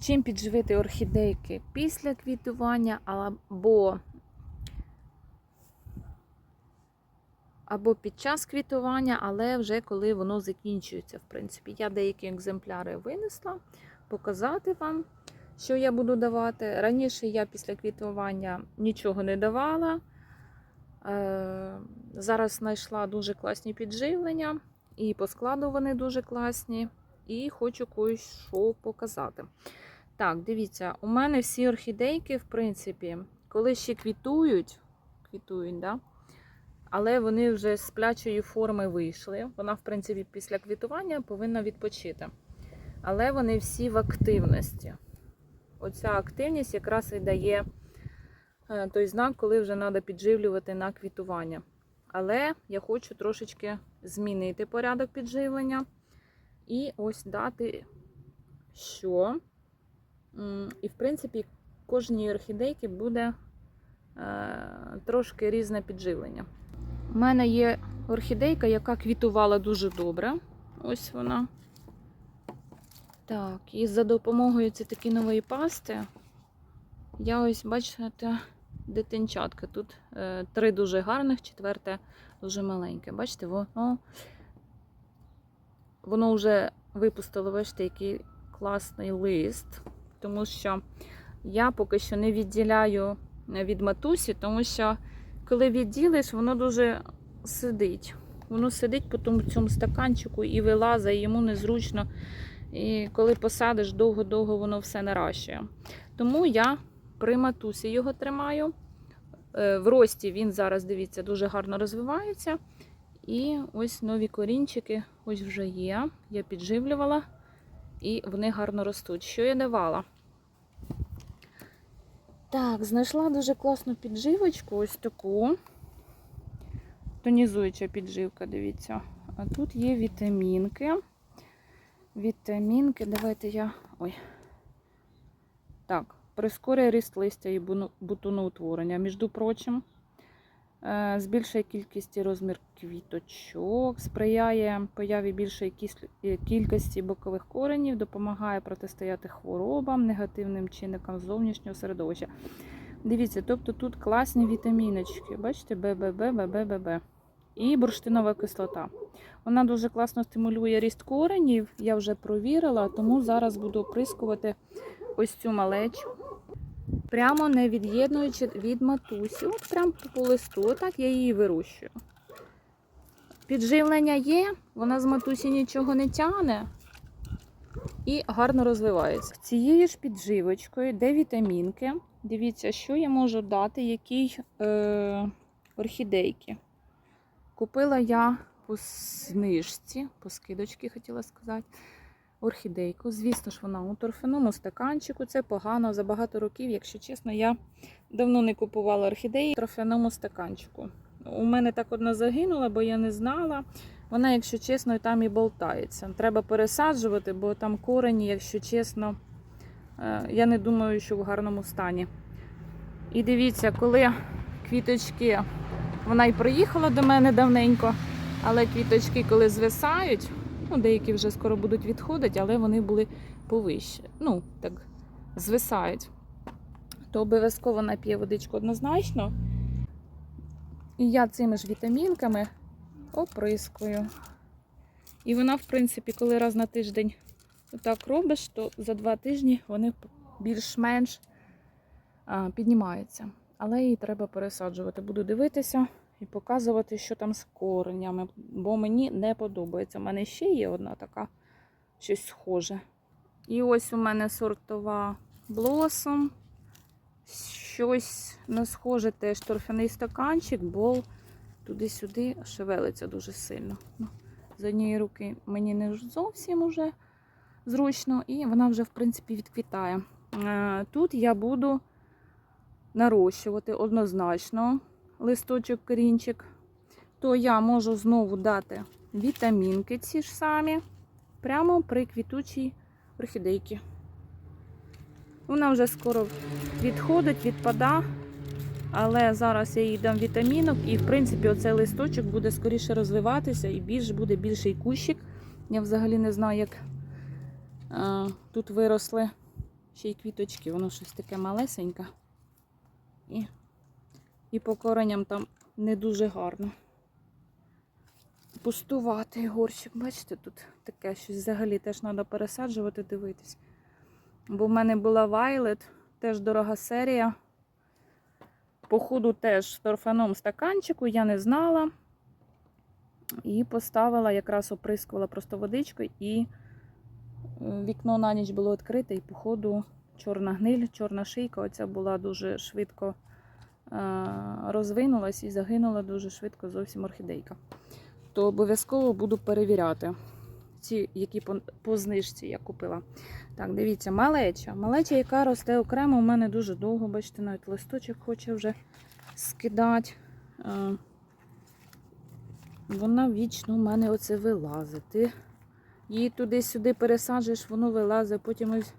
чим підживити орхідейки після квітування або, або під час квітування, але вже коли воно закінчується, в принципі. Я деякі екземпляри винесла показати вам, що я буду давати. Раніше я після квітування нічого не давала. Е, Зараз знайшла дуже класні підживлення, і по складу вони дуже класні. І хочу кое-що показати. Так, дивіться, у мене всі орхідейки, в принципі, коли ще квітують, квітують, да? але вони вже з сплячої форми вийшли. Вона, в принципі, після квітування повинна відпочити. Але вони всі в активності. Оця активність якраз і дає е, той знак, коли вже треба підживлювати на квітування. Але я хочу трошечки змінити порядок підживлення. І ось дати що. І, в принципі, кожній орхідейки буде е, трошки різне підживлення. У мене є орхідейка, яка квітувала дуже добре. Ось вона. Так, і за допомогою цієї такі нової пасти. Я ось, бачите, дитинчатка. Тут е, три дуже гарних, четверте дуже маленьке. Бачите, воно воно вже випустило, бачите, який класний лист, тому що я поки що не відділяю від матусі, тому що коли відділиш, воно дуже сидить. Воно сидить по тому цьому стаканчику і вилазить, йому незручно. І коли посадиш, довго-довго воно все наращує. Тому я при матусі його тримаю. Е, В рості він зараз, дивіться, дуже гарно розвивається. І ось нові корінчики ось вже є. Я підживлювала, і вони гарно ростуть. Що я давала? Так, знайшла дуже класну підживочку, ось таку. Тонізуюча підживка, дивіться. А тут є вітамінки. Вітамінки, давайте я. Ой. Так, прискорює ріст листя і бутоноутворення. Між прочим, збільшує кількість і розмір квіточок, сприяє появі більшої е, кількості бокових коренів, допомагає протистояти хворобам, негативним чинникам зовнішнього середовища. Дивіться, тобто тут класні вітаміночки. Бачите, БББ, БББ. І бурштинова кислота. Вона дуже класно стимулює ріст коренів. Я вже провірила, тому зараз буду оприскувати ось цю малечу. Прямо не від'єднуючи від матусі. От прямо по листу, отак я її вирощую. Підживлення є, вона з матусі нічого не тягне і гарно розвивається. Цією ж підживочкою, де вітамінки. Дивіться, що я можу дати, якій е, орхідейки. Купила я по знижці, по скидочці, хотіла сказати орхідейку. Звісно ж, вона у торфяному стаканчику. Це погано за багато років, якщо чесно, я давно не купувала орхідеї в торфяному стаканчику. У мене так одна загинула, бо я не знала. Вона, якщо чесно, там і болтається. Треба пересаджувати, бо там корені, якщо чесно, е, я не думаю, що в гарному стані. І дивіться, коли квіточки, вона й приїхала до мене давненько, але квіточки, коли звисають, Ну, деякі вже скоро будуть відходити, але вони були повище. Ну, так, звисають. То обов'язково нап'є водичку однозначно. І я цими ж вітамінками оприскую. І вона, в принципі, коли раз на тиждень так робиш, то за два тижні вони більш-менш піднімаються. Але її треба пересаджувати. Буду дивитися і показувати, що там з коренями, бо мені не подобається. У мене ще є одна така щось схоже. І ось у мене сортова блосом. Щось не схоже теж торфяний стаканчик, бо туди-сюди шевелиться дуже сильно. Ну, з однієї руки мені не зовсім уже зручно, і вона вже, в принципі, відквітає. Е, Тут я буду нарощувати однозначно листочок корінчик, то я можу знову дати вітамінки ці ж самі, прямо при квітучій орхідейці. Вона вже скоро відходить, відпада, але зараз я їй дам вітамінок, і, в принципі, оцей листочок буде скоріше розвиватися і більш буде більший кущик. Я взагалі не знаю, як а, тут виросли ще й квіточки, воно щось таке малесеньке. І, і по кореням там не дуже гарно. Пустуватий горщик, бачите, тут таке щось взагалі теж треба пересаджувати, дивитись. Бо в мене була Violet, теж дорога серія. Походу теж в торфяному стаканчику, я не знала. І поставила, якраз оприскувала просто водичкою, і е, вікно на ніч було відкрите, і, походу, чорна гниль, чорна шийка, оця була дуже швидко розвинулась і загинула дуже швидко зовсім орхідейка. То обов'язково буду перевіряти ці, які по, по знижці я купила. Так, дивіться, малеча. Малеча, яка росте окремо, у мене дуже довго, бачите, навіть листочок хоче вже скидати. Е, Вона вічно у мене оце вилазить. Ти її туди-сюди пересаджуєш, воно вилазить, потім ось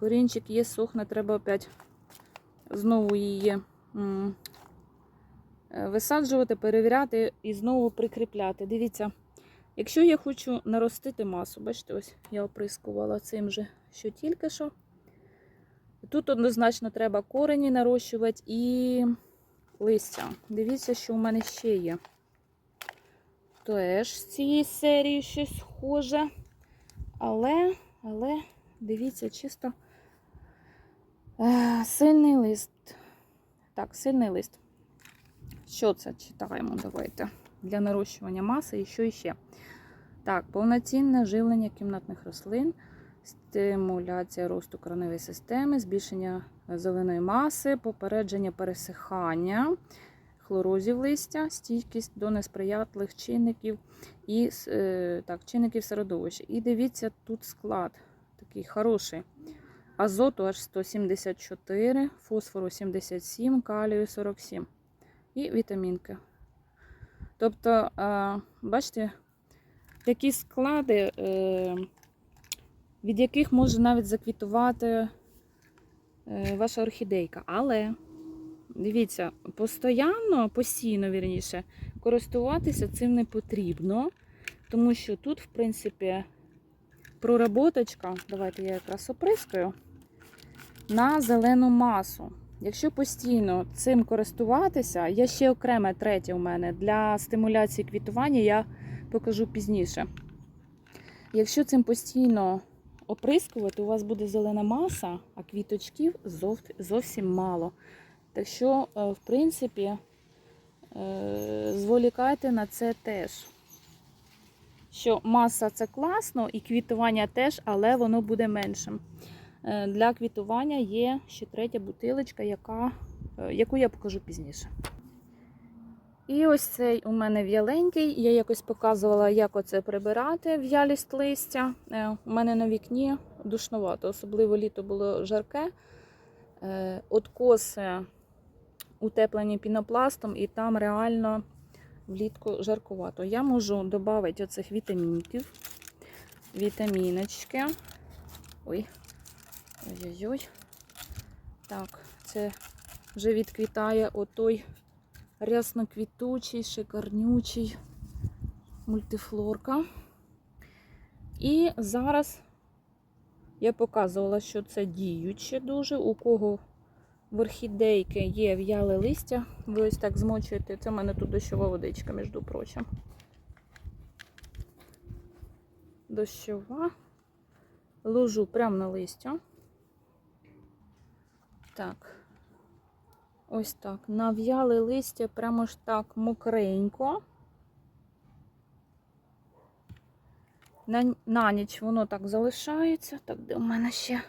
корінчик є, сохне, треба опять знову її е, висаджувати, перевіряти і знову прикріпляти. Дивіться, якщо я хочу наростити масу, бачите, ось я оприскувала цим же, що тільки що. Тут однозначно треба корені нарощувати і листя. Дивіться, що у мене ще є. Теж з цієї серії щось схоже. Але, але, дивіться, чисто е, сильний лист. Так, сильний лист. Що це читаємо? Давайте. Для нарощування маси і що іще. Так, повноцінне живлення кімнатних рослин, стимуляція росту кореневої системи, збільшення зеленої маси, попередження пересихання, хлорозів листя, стійкість до несприятливих чинників і е, так, чинників середовища. І дивіться, тут склад такий хороший. Азоту аж 174, фосфору 77, калію 47 і вітамінки. Тобто, бачите, такі склади, е, від яких може навіть заквітувати е, ваша орхідейка. Але дивіться, постоянно, постійно, вірніше, користуватися цим не потрібно, тому що тут, в принципі, проработочка, давайте я якраз оприскаю, на зелену масу. Якщо постійно цим користуватися, є ще окреме третє у мене для стимуляції квітування, я покажу пізніше. Якщо цим постійно оприскувати, у вас буде зелена маса, а квіточків зовсім мало. Так що, е, в принципі, е, зволікайте на це теж. Що маса це класно, і квітування теж, але воно буде меншим. Е, Для квітування є ще третя бутилочка, яка, е, яку я покажу пізніше. І ось цей у мене в'яленький. Я якось показувала, як оце прибирати в'ялість листя. Е, У мене на вікні душновато, особливо літо було жарке. Откоси утеплені пінопластом, і там реально влітку жаркувато. Я можу додати оцих вітамінків, вітаміночки. Ой, ой-ой-ой. Так, це вже відквітає отой рясноквітучий, шикарнючий мультифлорка. І зараз я показувала, що це діюче дуже. У кого орхідейки є в'яле листя, ви ось так змочуєте. Це в мене тут дощова водичка, між прочим. Дощова. Ложу прямо на листя. Так. Ось так. Нав'яли листя прямо ж так мокренько. На, на ніч воно так залишається. Так, де в мене ще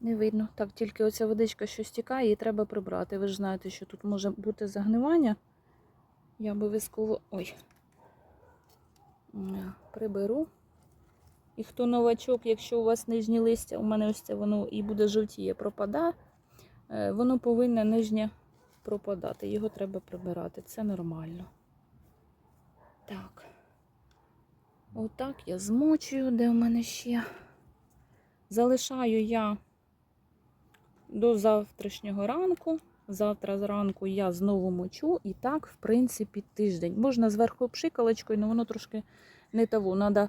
не видно. Так, тільки оця водичка, що стікає, її треба прибрати. Ви ж знаєте, що тут може бути загнивання. Я обов'язково. Ой. Приберу. І хто новачок, якщо у вас нижні листя, у мене ось це воно і буде жовтіє, пропадає. Е, Воно повинне нижнє пропадати. Його треба прибирати. Це нормально. Так. Отак я змочую, де в мене ще. Залишаю я до завтрашнього ранку. Завтра зранку я знову мочу. І так, в принципі, тиждень. Можна зверху пшикалочкою, але воно трошки не того. Треба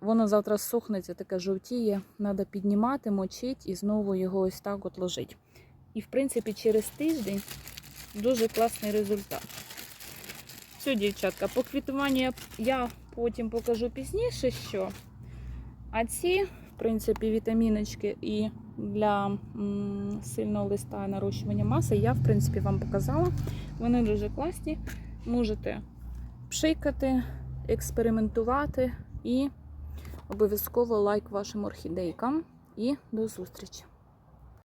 Воно завтра сохнеться, таке жовтіє. Треба піднімати, мочити і знову його ось так от ложити. І, в принципі, через тиждень дуже класний результат. Все, дівчатка, по квітуванню я, я потім покажу пізніше, що. А ці, в принципі, вітаміночки і для м, сильного листа і нарощування маси я, в принципі, вам показала. Вони дуже класні. Можете пшикати, експериментувати і обов'язково лайк вашим орхідейкам. І до зустрічі!